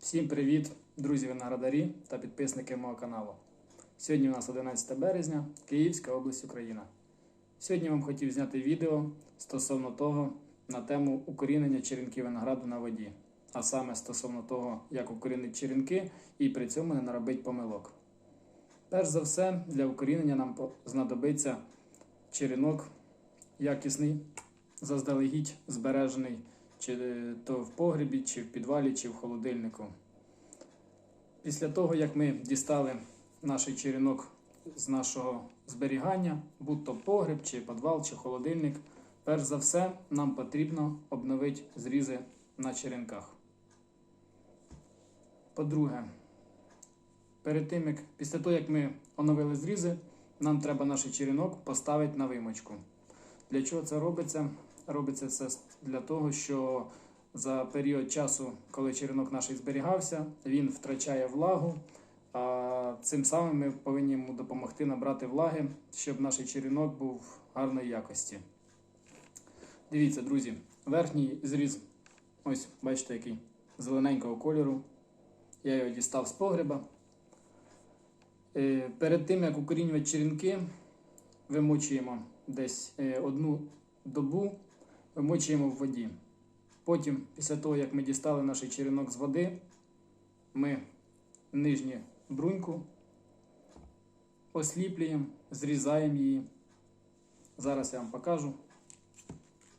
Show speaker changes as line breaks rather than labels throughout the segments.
Всім привіт, друзі виноградарі та підписники мого каналу. Сьогодні у нас 11 березня, Київська область Україна. Сьогодні вам хотів зняти відео стосовно того на тему укорінення черенків винограду на воді, а саме стосовно того, як укорінити черенки і при цьому не наробити помилок. Перш за все, для укорінення нам знадобиться черенок якісний, заздалегідь збережений чи то в погребі, чи в підвалі, чи в холодильнику. Після того, як ми дістали наш черенок з нашого зберігання, будь то погреб, чи підвал, чи холодильник, перш за все нам потрібно обновити зрізи на черенках. По-друге, перед тим, як після того, як ми оновили зрізи, нам треба наш черенок поставити на вимочку. Для чого це робиться? Робиться це для того, що за період часу, коли черенок наш зберігався, він втрачає влагу. А цим самим ми повинні йому допомогти набрати влаги, щоб наш черенок був гарної якості. Дивіться, друзі, верхній зріз, ось бачите, який зелененького кольору. Я його дістав з погреба. Е, Перед тим, як укорінювати черенки, вимочуємо десь е, одну добу, вимочуємо в воді. Потім, після того, як ми дістали наш черенок з води, ми нижню бруньку осліплюємо, зрізаємо її. Зараз я вам покажу.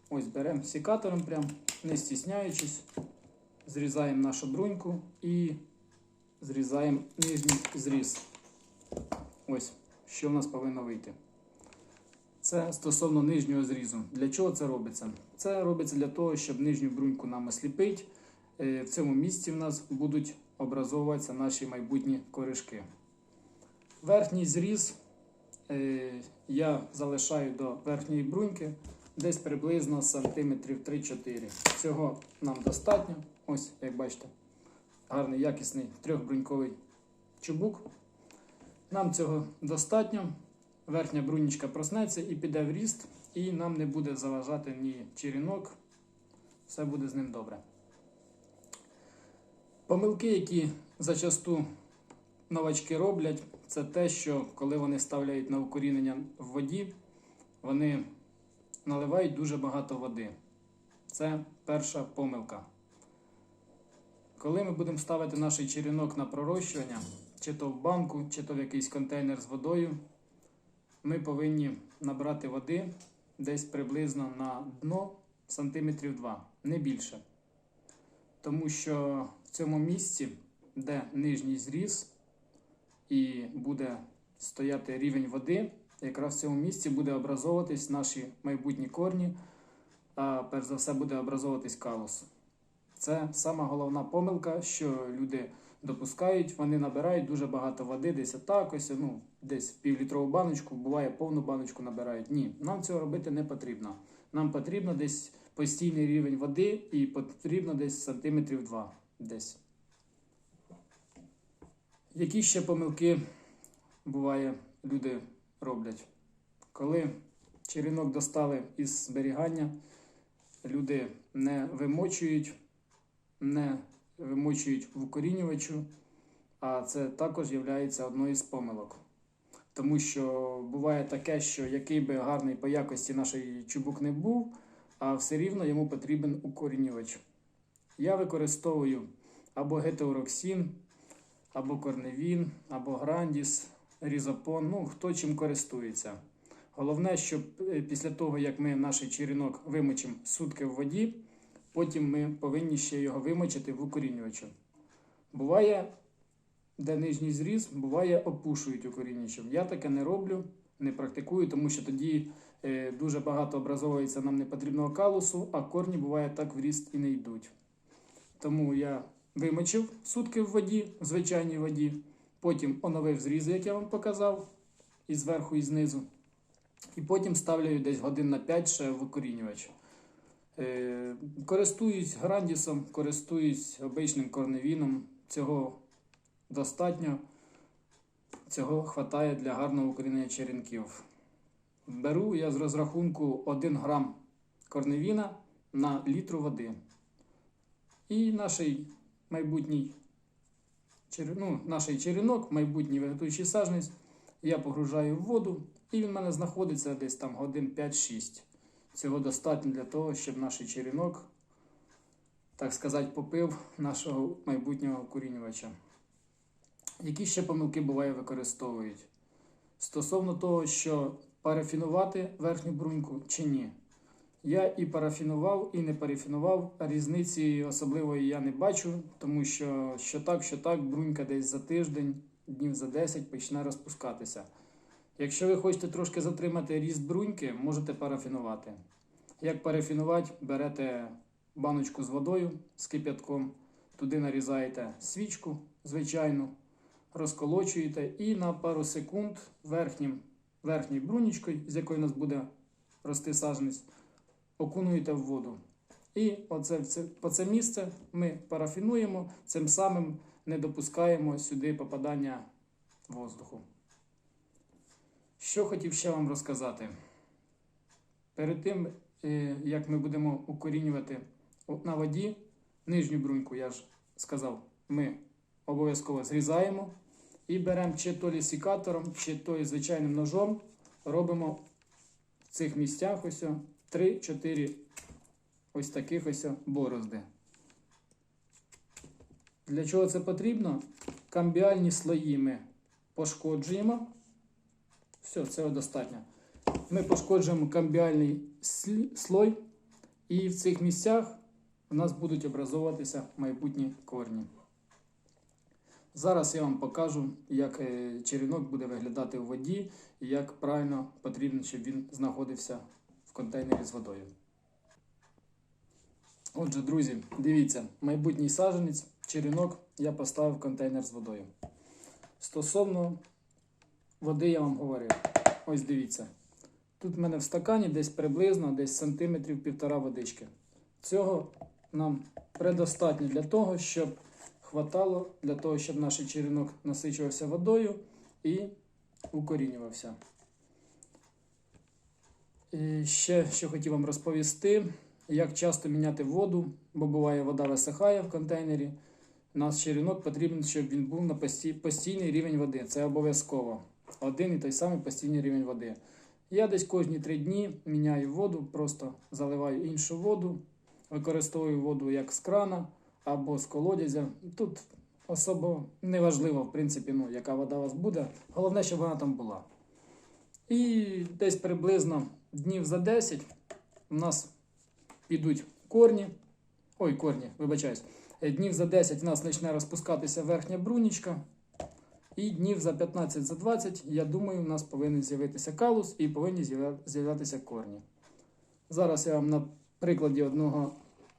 Ось беремо секатором, прям, не стісняючись, зрізаємо нашу бруньку і зрізаємо нижній зріз. Ось, що в нас повинно вийти. Це стосовно нижнього зрізу. Для чого це робиться? Це робиться для того, щоб нижню бруньку нам осліпити. Е, В цьому місці в нас будуть образовуватися наші майбутні коришки. Верхній зріз е, я залишаю до верхньої бруньки десь приблизно сантиметрів 3-4. Цього нам достатньо. Ось, як бачите, гарний якісний трьохбруньковий чубук. Нам цього достатньо. Верхня брунічка проснеться і піде в ріст, і нам не буде заважати ні черінок. Все буде з ним добре. Помилки, які зачасту новачки роблять, це те, що коли вони ставляють на укорінення в воді, вони наливають дуже багато води. Це перша помилка. Коли ми будемо ставити наш черенок на пророщування, чи то в банку, чи то в якийсь контейнер з водою, ми повинні набрати води десь приблизно на дно сантиметрів 2, не більше. Тому що в цьому місці, де нижній зріз і буде стояти рівень води, якраз в цьому місці буде образовуватись наші майбутні корні, а перш за все буде образовуватись калус. Це сама головна помилка, що люди допускають, вони набирають дуже багато води, десь отак ось, ну, десь в півлітрову баночку, буває повну баночку набирають. Ні, нам цього робити не потрібно. Нам потрібно десь постійний рівень води і потрібно десь сантиметрів 2. Десь. Які ще помилки буває, люди роблять? Коли черенок достали із зберігання, люди не вимочують, не вимочують в укорінювачу, а це також є одною з помилок. Тому що буває таке, що який би гарний по якості наш чубук не був, а все рівно йому потрібен укорінювач. Я використовую або гетероксин, або корневін, або грандіс, різопон, ну хто чим користується. Головне, щоб е, після того, як ми наш черенок вимочимо сутки в воді, потім ми повинні ще його вимочити в укорінювачу. Буває, де нижній зріз, буває, опушують укорінювачем. Я таке не роблю, не практикую, тому що тоді е, дуже багато образовується нам непотрібного калусу, а корні буває так в ріст і не йдуть. Тому я вимочив сутки в воді, в звичайній воді, потім оновив зрізи, як я вам показав, і зверху, і знизу. І потім ставлю десь годин на 5 ще в укорінювач. Е, Користуюсь грандісом, користуюсь обичним корневіном. Цього достатньо. Цього вистачає для гарного укорінення черенків. Беру я з розрахунку 1 грам корневіна на літру води. І наш майбутній ну, черенок, майбутній вегетуючий сажниць, я погружаю в воду, і він в мене знаходиться десь там годин 5-6. Цього достатньо для того, щоб наш черенок, так сказати, попив нашого майбутнього корінювача. Які ще помилки буває використовують? Стосовно того, що парафінувати верхню бруньку чи ні. Я і парафінував, і не парафінував. Різниці особливої я не бачу, тому що що так, що так, брунька десь за тиждень, днів за 10 почне розпускатися. Якщо ви хочете трошки затримати ріст бруньки, можете парафінувати. Як парафінувати, берете баночку з водою з кип'ятком, туди нарізаєте свічку звичайну, розколочуєте і на пару секунд верхнім, верхньою брунічкою, з якої у нас буде рости саженець, окунуєте в воду. І оце, це, по це місце ми парафінуємо, цим самим не допускаємо сюди попадання воздуху. Що хотів ще вам розказати? Перед тим, е, як ми будемо укорінювати на воді, нижню бруньку, я ж сказав, ми обов'язково зрізаємо і беремо чи то лісікатором, чи то звичайним ножом, робимо в цих місцях ось 3-4 ось таких ось борозди. Для чого це потрібно? Камбіальні слої ми пошкоджуємо. Все, цього достатньо. Ми пошкоджуємо камбіальний слой, і в цих місцях у нас будуть образовуватися майбутні корні. Зараз я вам покажу, як е, черенок буде виглядати у воді і як правильно потрібно, щоб він знаходився в контейнері з водою. Отже, друзі, дивіться, майбутній саджанець, черенок я поставив в контейнер з водою. Стосовно води я вам говорив. Ось дивіться. Тут в мене в стакані десь приблизно десь сантиметрів півтора водички. Цього нам предостатньо для того, щоб хватало для того, щоб наш черенок насичувався водою і укорінювався. І ще що хотів вам розповісти, як часто міняти воду, бо буває вода висихає в контейнері. Наш черенок потрібен, щоб він був на постійний рівень води. Це обов'язково. Один і той самий постійний рівень води. Я десь кожні три дні міняю воду, просто заливаю іншу воду, використовую воду як з крана або з колодязя. Тут особо не важливо, в принципі, ну, яка вода у вас буде. Головне, щоб вона там була. І десь приблизно днів за 10 у нас підуть корні. Ой, корні, вибачаюсь. Днів за 10 в нас почне розпускатися верхня брунічка. І днів за 15 за 20, я думаю, у нас повинен з'явитися калус і повинні з'являтися корні. Зараз я вам на прикладі одного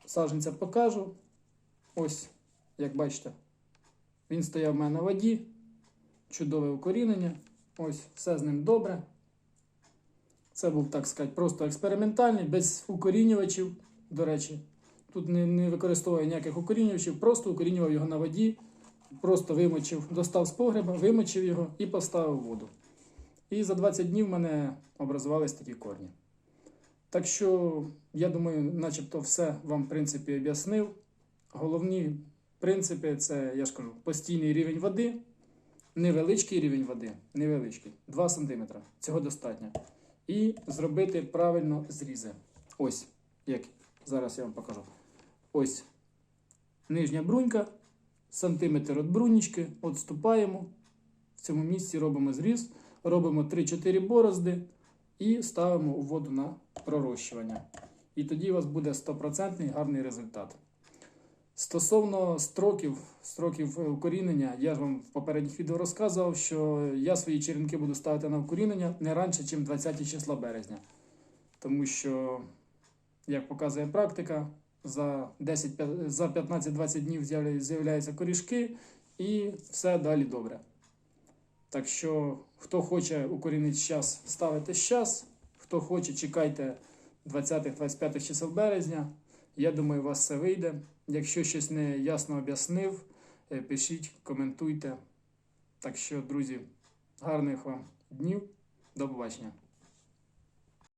саджанця покажу. Ось, як бачите, він стояв в мене на воді, чудове укорінення. Ось, все з ним добре. Це був, так сказати, просто експериментальний, без укорінювачів. До речі, тут не, не використовує ніяких укорінювачів, просто укорінював його на воді, просто вимочив, достав з погреба, вимочив його і поставив воду. І за 20 днів в мене образувались такі корні. Так що, я думаю, начебто все вам, в принципі, об'яснив. Головні принципи це, я ж кажу, постійний рівень води, невеличкий рівень води, невеличкий, 2 см. Цього достатньо. І зробити правильно зрізи. Ось, як зараз я вам покажу. Ось нижня брунька, сантиметр від брунічки, відступаємо. В цьому місці робимо зріз, робимо 3-4 борозди і ставимо у воду на пророщування. І тоді у вас буде 100% гарний результат. Стосовно строків, строків укорінення, я ж вам в попередніх відео розказував, що я свої черенки буду ставити на укорінення не раніше, ніж 20 числа березня. Тому що, як показує практика, за 10, за 15-20 днів з'являються корішки і все далі добре. Так що, хто хоче укорінити зараз, ставите зараз. Хто хоче, чекайте 20-25 чисел березня. Я думаю, у вас все вийде. Якщо щось не ясно об'яснив, е, пишіть, коментуйте. Так що, друзі, гарних вам днів. До побачення.